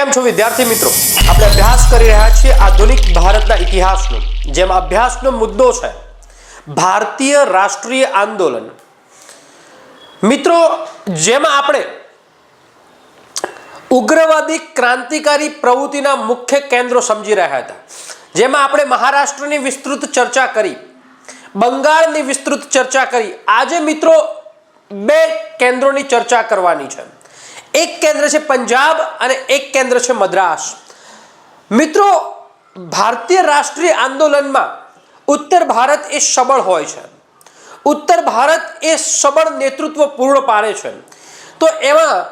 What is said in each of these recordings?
કેમ છો વિદ્યાર્થી મિત્રો? આપણે અભ્યાસ કરી રહ્યા છીએ આધુનિક ભારતના ઇતિહાસનો, જેમાં અભ્યાસનો મુદ્દો છે ભારતીય રાષ્ટ્રીય આંદોલન. મિત્રો, જેમાં આપણે ઉગ્રવાદી ક્રાંતિકારી પ્રવૃત્તિના મુખ્ય કેન્દ્રો સમજી રહ્યા હતા. જેમાં આપણે મહારાષ્ટ્રની વિસ્તૃત ચર્ચા કરી, બંગાળની વિસ્તૃત ચર્ચા કરી. આજે મિત્રો બે કેન્દ્રોની ચર્ચા કરવાની છે. એક કેન્દ્ર છે પંજાબ અને એક કેન્દ્ર છે મદ્રાસ. મિત્રો, ભારતીય રાષ્ટ્રીય આંદોલનમાં ઉત્તર ભારત એ સબળ હોય છે. ઉત્તર ભારત એ સબળ નેતૃત્વ પૂર્ણ પાડે છે. તો એમાં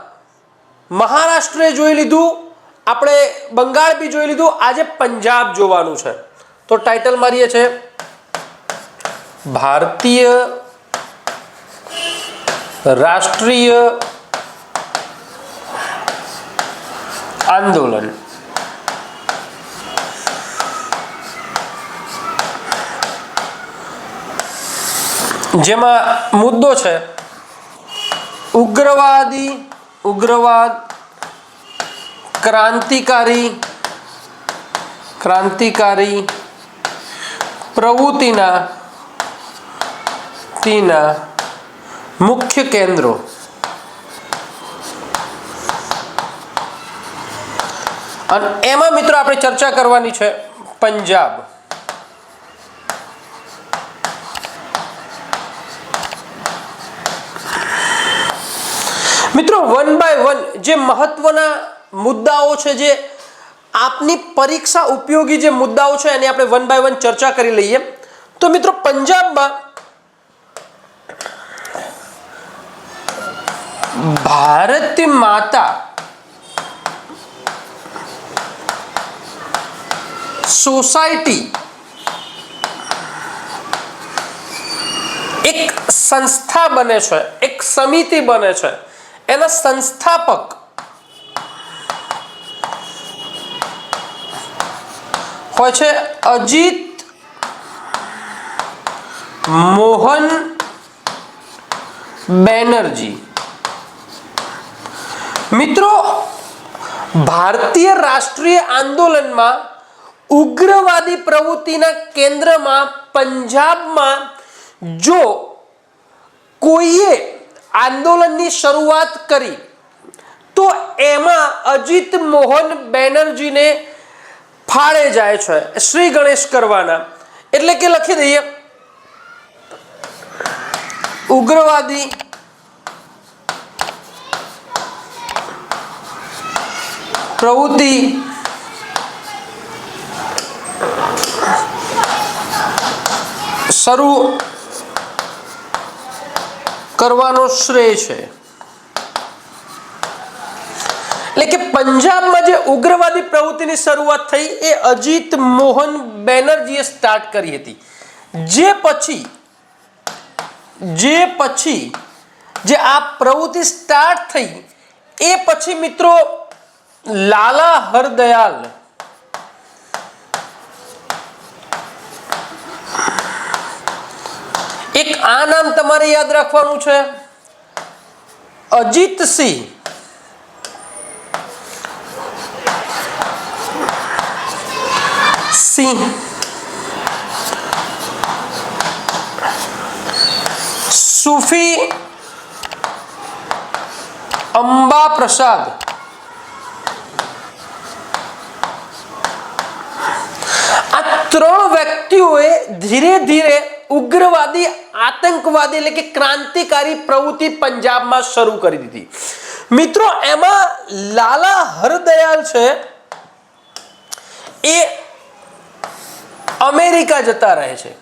મહારાષ્ટ્રે જોઈ લીધું, આપણે બંગાળ બી જોઈ લીધું, આજે પંજાબ જોવાનું છે. તો ટાઇટલ મારીએ છે, ભારતીય રાષ્ટ્રીય આંદોલન જેમાં મુદ્દો છે ઉગ્રવાદી ઉગ્રવાદ ક્રાંતિકારી ક્રાંતિકારી પ્રવૃત્તિના તેના મુખ્ય કેન્દ્રો અને એમાં મિત્રો આપણે ચર્ચા કરવાની છે પંજાબ. મિત્રો વન બાય વન જે મહત્વના મુદ્દાઓ છે જે આપની પરીક્ષા ઉપયોગી જે મુદ્દાઓ છે એની આપણે વન બાય વન ચર્ચા કરી લઈએ. તો મિત્રો, પંજાબમાં ભારત માતા સોસાયટી એક સંસ્થા બને છે, એક સમિતિ બને છે. એના સંસ્થાપક હોય છે અજીત મોહન બેનર્જી. મિત્રો, ભારતીય રાષ્ટ્રીય આંદોલનમાં ઉગ્રવાદી પ્રવૃત્તિના કેન્દ્રમાં પંજાબમાં જો કોઈએ આંદોલનની શરૂઆત કરી, તો એમાં અજીત મોહન બેનર્જીને ફાળે જાય છે, શ્રી ગણેશ કરવાના. એટલે કે લખી દઈએ, ઉગ્રવાદી પ્રવૃત્તિ શરૂ કરવાનો શ્રેય છે. એટલે કે પંજાબમાં જે ઉગ્રવાદી પ્રવૃત્તિની શરૂઆત થઈ એ અજીત મોહન બેનર્જીએ સ્ટાર્ટ કરી હતી. જે પછી જે પછી જે આ પ્રવૃત્તિ સ્ટાર્ટ થઈ, એ પછી મિત્રો લાલા હરદયાલ એક આ નામ તમારે યાદ રાખવાનું છે? અજીતસિંહ સિંહ. સુફી અંબા પ્રસાદ આ ત્રણ વ્યક્તિઓએ ધીરે ધીરે ઉગ્રવાદી આતંકવાદી એટલે કે ક્રાંતિકારી પ્રવૃત્તિ પંજાબમાં શરૂ કરી દીધી. મિત્રો, એમાં લાલા હરદયાલ છે, એ અમેરિકા જતા રહે છે.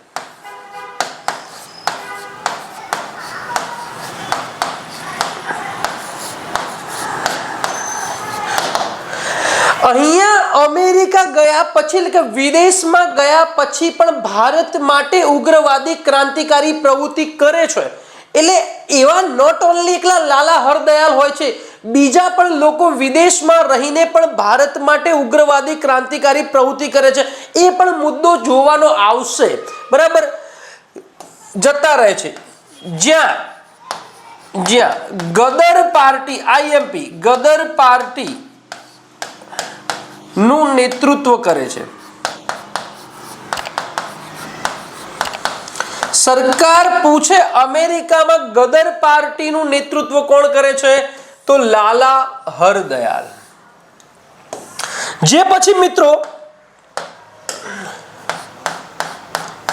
અહીંયા અમેરિકા ગયા પછી એટલે કે વિદેશમાં ગયા પછી પણ ભારત માટે ઉગ્રવાદી ક્રાંતિકારી પ્રવૃત્તિ કરે છે. એટલે એવા નોટ ઓનલી એકલા લાલા હરદયાલ હોય છે, બીજા પણ લોકો વિદેશમાં રહીને પણ ભારત માટે ઉગ્રવાદી ક્રાંતિકારી પ્રવૃત્તિ કરે છે. એ પણ મુદ્દો જોવાનો આવશે. બરાબર? જતા રહે છે. જ્યાં જ્યાં Ghadar party IMP Ghadar party નું નેતૃત્વ કરે છે. સરકાર પૂછે અમેરિકામાં ગદર પાર્ટીનું નેતૃત્વ કોણ કરે છે? તો લાલા હરદયાલ. જે પછી મિત્રો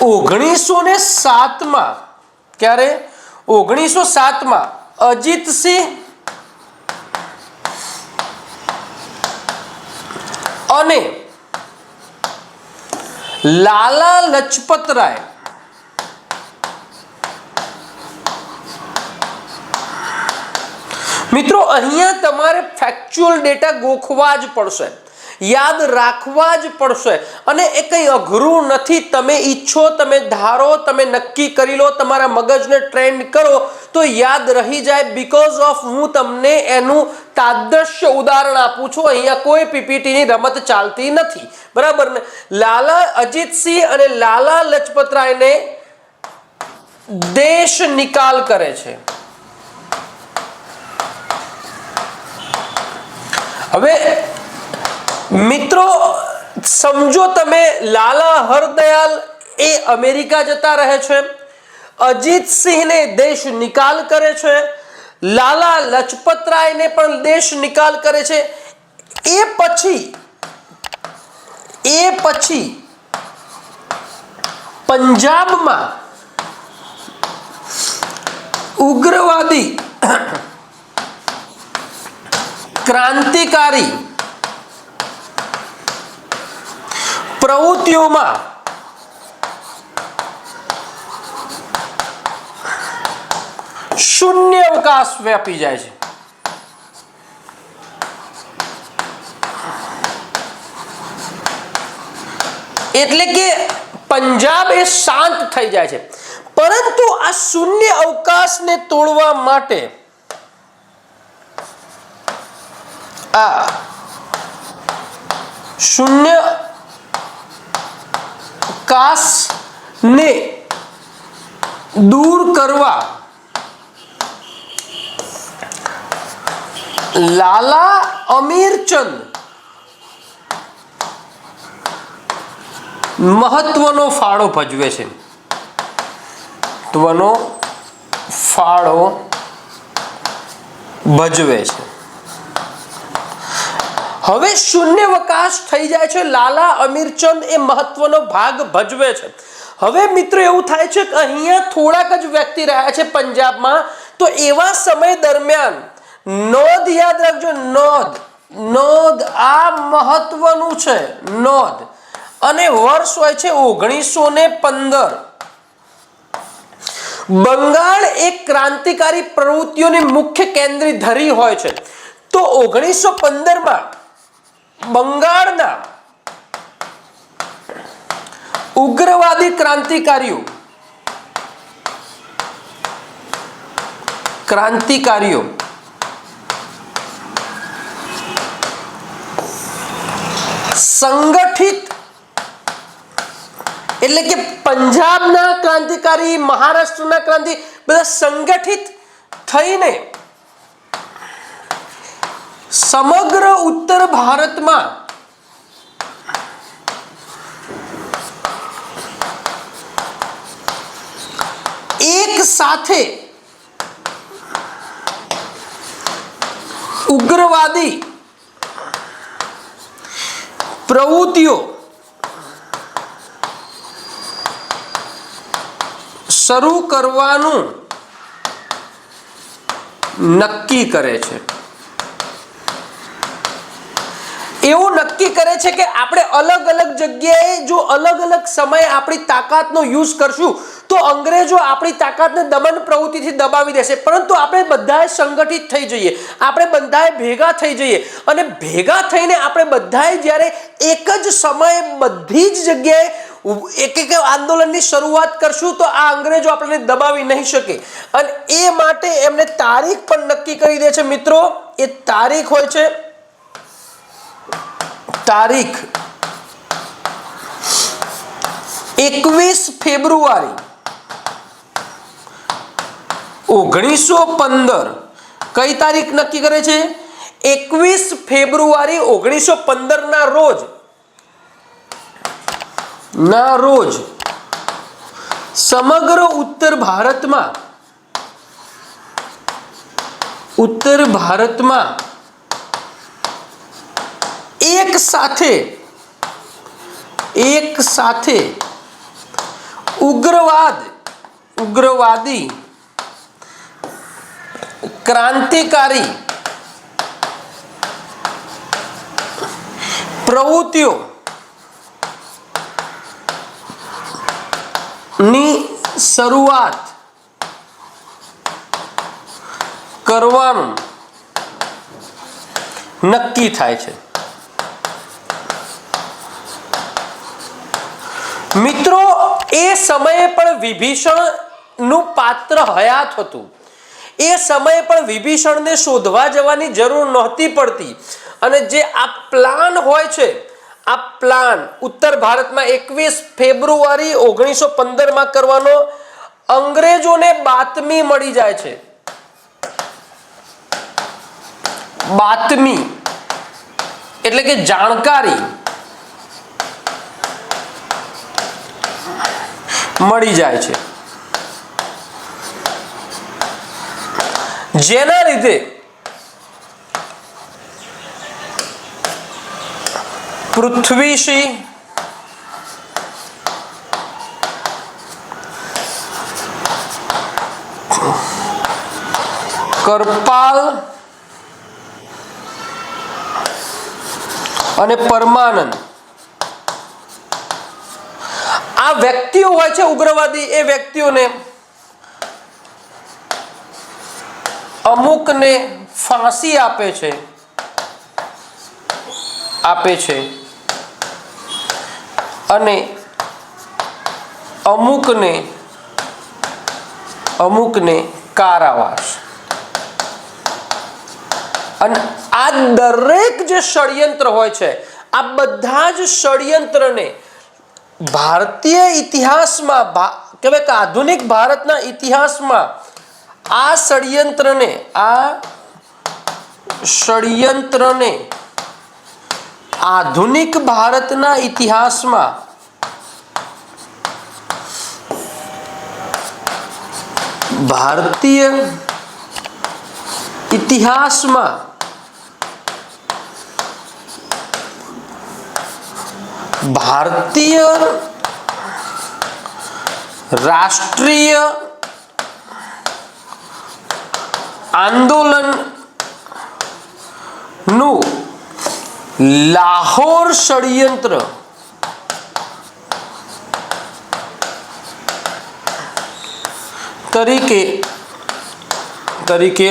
ઓગણીસો ને સાતમાં, ક્યારે? ઓગણીસો સાતમાં અજીતસિંહ અને લાલા લજપત રાય મિત્રો અહીંયા તમારે ફેક્ચ્યુઅલ ડેટા ગોખવા જ પડશે. યાદ રાખવા જ પડશે. અને એ કંઈ અઘરું નથી. તમે ઈચ્છો, તમે ધારો, તમે નક્કી કરી લો, તમારા મગજને ટ્રેન્ડ કરો, તો યાદ રહી જાય. બિકોઝ ઓફ હું તમને એનું તાદ્રશ્ય ઉદાહરણ આપું છું. અહીંયા કોઈ પીપીટીની રમત ચાલતી નથી. બરાબર ને? લાલા અજીતસિંહ અને લાલા લજપત રાયને દેશ નિકાલ કરે છે. હવે મિત્રો, સમજો તમે, લાલા હરદયાલ એ અમેરિકા જતા રહે છે. અજીત સિંહને દેશ નિકાલ કરે છે. લાલા લજપત રાયને પણ દેશ નિકાલ કરે છે. એ પછી એ પછી પંજાબમાં ઉગ્રવાદી ક્રાંતિકારી પ્રવૃત્તિઓમાં. શૂન્ય અવકાશ વ્યાપી જાય છે. એટલે કે પંજાબ એ શાંત થઈ જાય છે. પરંતુ આ શૂન્ય અવકાશને તોડવા માટે આ શૂન્ય કાશને દૂર કરવા લાલા અમીરચંદ મહત્વનો ફાળો ભજવે છે. મહત્વનો ફાળો ભજવે છે. હવે શૂન્યવકાશ થઈ જાય છે. લાલા અમીરચંદ એ મહત્વનો ભાગ ભજવે છે. હવે મિત્રો એવું થાય છે કે અહીંયા થોડાક જ વ્યક્તિ રહ્યા છે પંજાબમાં. તો એવા સમય દરમિયાન નોંધ યાદ રાખજો. નોંધ નોંધ આ મહત્વનું છે. નોંધ. અને વર્ષ હોય છે ઓગણીસો ને પંદર. બંગાળ એક ક્રાંતિકારી પ્રવૃત્તિઓની મુખ્ય કેન્દ્રી ધરી હોય છે. તો ઓગણીસો પંદરમાં બંગાળના ઉગ્રવાદી ક્રાંતિકારીઓ ક્રાંતિકારીઓ સંગઠિત એટલે કે પંજાબના ક્રાંતિકારી મહારાષ્ટ્રના ક્રાંતિ બધા સંગઠિત થઈને સમગ્ર ઉત્તર ભારતમાં એક સાથે ઉગ્રવાદી પ્રવૃત્તિઓ શરૂ કરવાનું નક્કી કરે છે. એવું નક્કી કરે છે કે આપણે અલગ અલગ જગ્યાએ જો અલગ અલગ સમયે આપણી તાકાતનો યુઝ કરશું, તો અંગ્રેજો આપણી તાકાતને દમન પ્રવૃત્તિથી દબાવી દેશે. પરંતુ આપણે બધાએ સંગઠિત થઈ જઈએ, આપણે બધાએ ભેગા થઈ જઈએ અને ભેગા થઈને આપણે બધાએ જ્યારે એક જ સમયે બધી જ જગ્યાએ એક એક આંદોલનની શરૂઆત કરશું, તો આ અંગ્રેજો આપણને દબાવી નહીં શકે. અને એ માટે એમને તારીખ પણ નક્કી કરી દે છે. મિત્રો, એ તારીખ હોય છે તારીખ એકવીસ ફેબ્રુઆરી ઓગણીસો પંદર. કઈ તારીખ નક્કી કરે છે? એકવીસ ફેબ્રુઆરી ઓગણીસો પંદરના રોજ. ના રોજ. સમગ્ર ઉત્તર ભારતમાં ઉત્તર ભારતમાં એક સાથે એક સાથે ઉગ્રવાદ ઉગ્રવાદી ક્રાંતિકારી પ્રવૃત્તિઓ ની શરૂઆત કરવાનું નક્કી થાય છે. મિત્રો, એ સમયે પણ વિભીષણનું પાત્ર હયાત હતું. એ સમયે પણ વિભીષણને શોધવા જવાની જરૂર નહોતી પડતી. અને જે આ પ્લાન હોય છે, આ પ્લાન ઉત્તર ભારતમાં એકવીસ ફેબ્રુઆરી ઓગણીસો પંદરમાં કરવાનો અંગ્રેજોને બાતમી મળી જાય છે. બાતમી એટલે કે જાણકારી. મળી જાય છે. જેના લીધે પૃથ્વીશી કરપાલ અને પરમાનંદ વ્યક્તિઓ હોય છે ઉગ્રવાદી, એ વ્યક્તિઓને અમુકને ફાંસી આપે છે. આપે છે. અને અમુકને અમુકને કારાવાસ. અને આ દરેક જે ષડયંત્ર હોય છે, આ બધા જ ષડયંત્રને ભારતીય ઇતિહાસમાં ભા- કહેવાય કે આધુનિક ભારતના ઇતિહાસમાં આ ષડયંત્રને આ ષડયંત્રને આધુનિક ભારતના ઇતિહાસમાં ભારતીય ઇતિહાસમાં ભારતીય રાષ્ટ્રીય આંદોલનનું લાહોર ષડયંત્ર. તરીકે તરીકે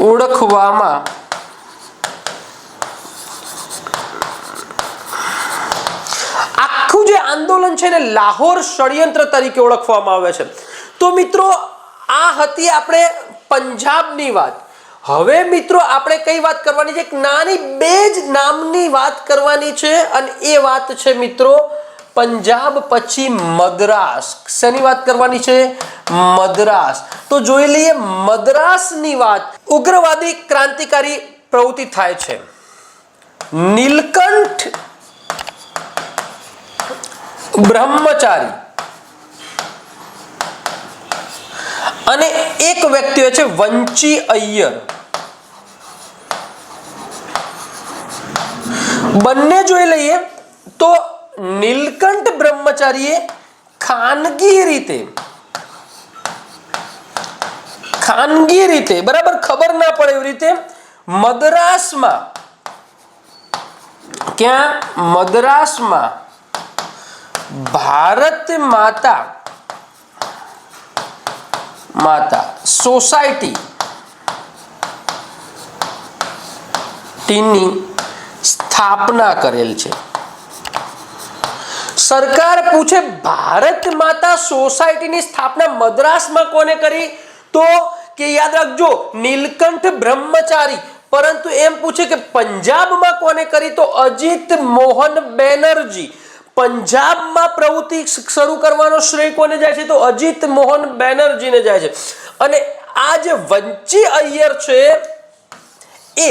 ઓળખવામાં આખું જે આંદોલન છે ને લાહોર ષડયંત્ર તરીકે ઓળખવામાં આવે છે. તો મિત્રો, આ હતી આપણે પંજાબની વાત. હવે મિત્રો, આપણે કઈ વાત કરવાની છે? એક નાની બે જ નામની વાત કરવાની છે અને એ વાત છે મિત્રો, પંજાબ પછી મદ્રાસ. શેની વાત કરવાની છે? મદ્રાસ. તો જોઈ લઈએ, મદ્રાસની વાત. ઉગ્રવાદી ક્રાંતિકારી પ્રવૃત્તિ થાય છે. નીલકંઠ બ્રહ્મચારી. અને એક વ્યક્તિ છે વંચી અય્યર. બંને જોઈ લઈએ તો નીલકંઠ બ્રહ્મચારીએ ખાનગી રીતે ખાનગી રીતે, બરાબર ખબર ના પડે એવી રીતે મદ્રાસમાં, ક્યાં? મદ્રાસમાં ભારત માતા માતા, સોસાયટી, ટીની સ્થાપના કરેલ છે. સરકાર પૂછે, ભારત માતા સોસાયટીની સ્થાપના મદ્રાસમાં કોને કરી? તો કે યાદ રાખજો, નીલકંઠ બ્રહ્મચારી. પરંતુ એમ પૂછે કે, પંજાબમાં કોને કરી? તો અજીત મોહન બેનર્જી. પંજાબમાં પ્રવૃત્તિ શરૂ કરવાનો શ્રેય કોને જાય છે તો અજીત મોહન બેનર્જીને જાય છે. અને આ જે વંચી અય્યર છે, એ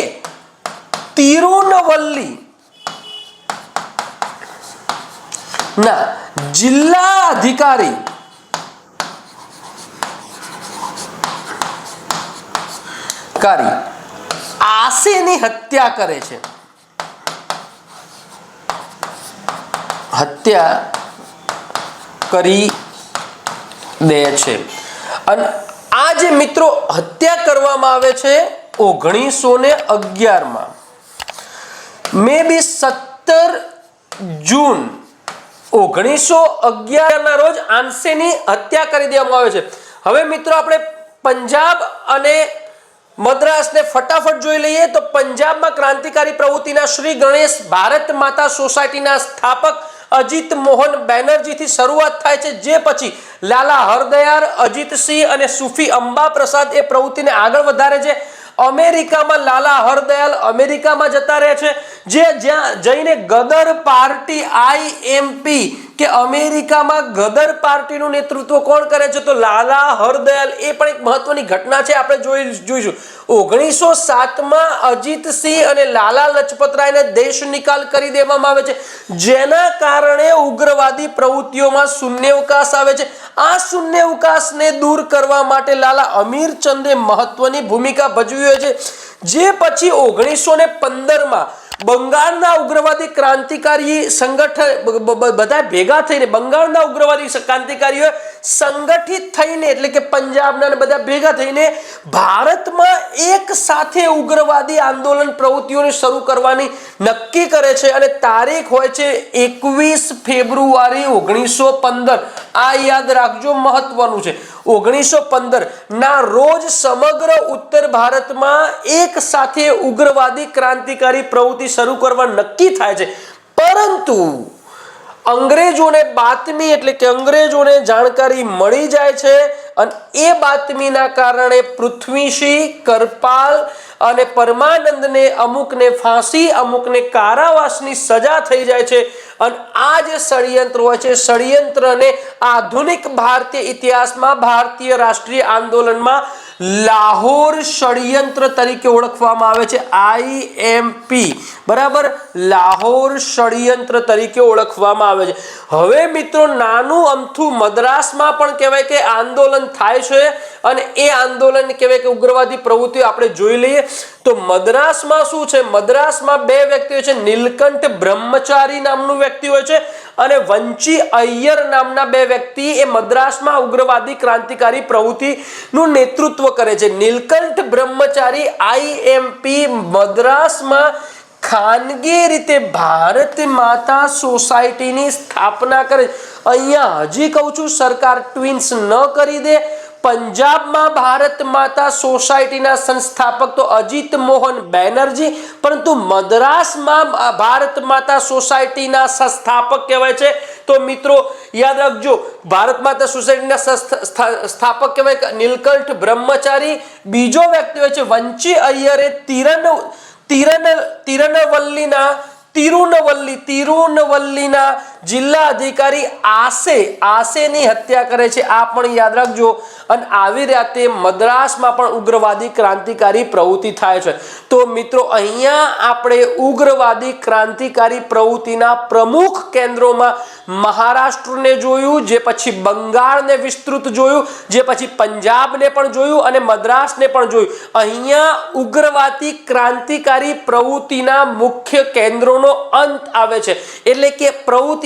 તિરુનવલ્લી ના જિલ્લા અધિકારી કારી આશેની હત્યા કરે છે. હત્યા કરી દે છે. અને આ જે મિત્રો હત્યા કરવામાં આવે છે ઓગણીસો ને અગિયારમાં, મે બી સત્તર જૂન, ઓગણીસો અગિયારના રોજ આંસેની હત્યા કરી દેવામાં આવે છે. હવે મિત્રો આપણે પંજાબ અને મદ્રાસને ફટાફટ જોઈ લઈએ તો પંજાબમાં ક્રાંતિકારી પ્રવૃત્તિના શ્રી ગણેશ ભારત માતા સોસાયટીના સ્થાપક અજીત મોહન બેનર્જીથી શરૂઆત થાય છે, જે પછી લાલા હરદયાર અજીતસિંહ અને સુફી અંબા પ્રસાદ એ પ્રવૃત્તિને આગળ વધારે છે. અમેરિકામાં લાલા હરદયાલ અમેરિકામાં જતા રહે છે, જે જ્યાં જઈને ગદર પાર્ટી આઈએમપી કે અમેરિકામાં ગદર પાર્ટીનું નેતૃત્વ કોણ કરે છે? તો લાલા હરદયાલ. એ પણ એક મહત્વની ઘટના છે, આપણે જોઈ જોઈશું. ઓગણીસો સાતમાં અજીતસિંહ અને લાલા લજપતરાયને દેશ નિકાલ કરી દેવામાં આવે છે. જેના કારણે ઉગ્રવાદી પ્રવૃત્તિઓમાં શૂન્યવકાશ આવે છે. આ શૂન્યવકાશને દૂર કરવા માટે લાલા અમીરચંદે મહત્વની ભૂમિકા ભજવી હોય છે. જે પછી ઓગણીસો ને પંદરમાં બંગાળના ઉગ્રવાદી ક્રાંતિકારી સંગઠન બધા ભેગા થઈને, બંગાળના ઉગ્રવાદી ક્રાંતિકારીઓ સંગઠિત થઈને, એટલે કે પંજાબના બધા ભેગા થઈને, ભારતમાં એક સાથે ઉગ્રવાદી આંદોલન પ્રવૃત્તિઓને શરૂ કરવાની નક્કી કરે છે અને તારીખ હોય છે એકવીસ ફેબ્રુઆરી ઓગણીસો પંદર. આ યાદ રાખજો મહત્વનું છે. ઓગણીસો પંદર ના રોજ સમગ્ર ઉત્તર ભારતમાં એક સાથે ઉગ્રવાદી ક્રાંતિકારી પ્રવૃત્તિ શરૂ કરવા નક્કી થાય છે. પરંતુ અંગ્રેજોને બાતમી એટલે કે અંગ્રેજોને જાણકારી મળી જાય છે અને એ બાતમીના કારણે પૃથ્વીસિંહ કરપાલ અને પરમાનંદને અમુકને ફાંસી, અમુકને કારાવાસની સજા થઈ જાય છે. અને આ જે ષડયંત્ર હોય છે ષડયંત્રને આધુનિક ભારતીય ઇતિહાસમાં ભારતીય રાષ્ટ્રીય આંદોલનમાં લાહોર ષડયંત્ર તરીકે ઓળખવામાં આવે છે. આઈએમપી બરાબર? લાહોર ષડયંત્ર તરીકે ઓળખવામાં આવે છે. હવે મિત્રો, નાનું અમથું મદ્રાસમાં પણ કહેવાય કે આંદોલન થાય છે અને એ આંદોલન કહેવાય કે ઉગ્રવાદી પ્રવૃત્તિઓ આપણે જોઈ લઈએ. તો મદ્રાસમાં શું છે? મદ્રાસમાં બે વ્યક્તિઓ છે. નીલકંઠ બ્રહ્મચારી નામનું વ્યક્તિ હોય છે. અને વંચી અય્યર નામના બે વ્યક્તિ એ મદ્રાસમાં ઉગ્રવાદી ક્રાંતિકારી પ્રવૃત્તિનું નેતૃત્વ કરે છે. નીલકંઠ બ્રહ્મચારી આઈએમપી મદ્રાસમાં ખાનગી રીતે ભારત માતા સોસાયટીની સ્થાપના કરે અહીંયા હજી કહું છું, સરકાર ટ્વિન્સ ન કરી દે પંજાબમાં ભારત માતા સોસાયટીના સંસ્થાપક તો અજીત મોહન બેનર્જી, પરંતુ મદ્રાસમાં ભારત માતા સોસાયટીના સંસ્થાપક કહેવાય છે. તો મિત્રો, યાદ રાખજો, ભારત માતા સોસાયટીના સ્થા- સ્થાપક કહેવાય નીલકંઠ બ્રહ્મચારી. બીજો વ્યક્તિ હોય છે વંચી અય્યરે તિરન તિરન, તિરનવલ્લીના, તિરુનવલ્લી, તિરુનવલ્લીના જિલ્લા અધિકારી આસે, આસેની હત્યા કરે છે. આ પણ યાદ રાખજો. અને આવી રીતે મદ્રાસમાં પણ ઉગ્રવાદી ક્રાંતિકારી પ્રવૃત્તિ થાય છે. તો મિત્રો, અહીંયા આપણે ઉગ્રવાદી ક્રાંતિકારી પ્રવૃત્તિના પ્રમુખ કેન્દ્રોમાં મહારાષ્ટ્રને જોયું, જે પછી બંગાળને વિસ્તૃત જોયું, જે પછી પંજાબને પણ જોયું અને મદ્રાસને પણ જોયું. અહીંયા ઉગ્રવાદી ક્રાંતિકારી પ્રવૃત્તિના મુખ્ય કેન્દ્રોનો અંત આવે છે. એટલે કે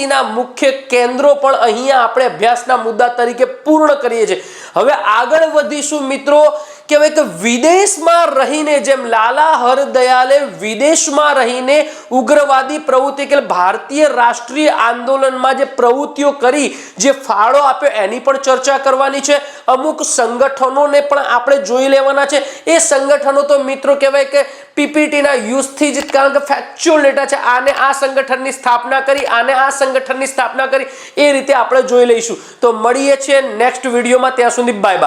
પ્રવૃત્તિના મુખ્ય કેન્દ્રો પણ અહીંયા આપણે અભ્યાસના મુદ્દા તરીકે પૂર્ણ કરીએ છીએ. હવે આગળ વધીશું મિત્રો. કે વિદેશમાં રહીને જેમ લાલા હરદયાલે વિદેશમાં રહીને ઉગ્રવાદી પ્રવૃત્તિ કે ભારતીય રાષ્ટ્રીય આંદોલનમાં જે પ્રવૃત્તિઓ કરી, જે ફાળો આપ્યો, એની પણ ચર્ચા કરવાની છે. અમુક સંગઠનોને પણ આપણે જોઈ લેવાના છે. એ સંગઠનો તો મિત્રો કહેવાય કે પીપીટીના યુઝથી જ, કારણ કે ફેક્ચ્યુઅલ ડેટા છે. આને આ સંગઠનની સ્થાપના કરી, આને આ સંગઠનની સ્થાપના કરી, એ રીતે આપણે જોઈ લઈશું. તો મળીએ છીએ નેક્સ્ટ વિડીયોમાં ત્યાં સુધી બાય બાય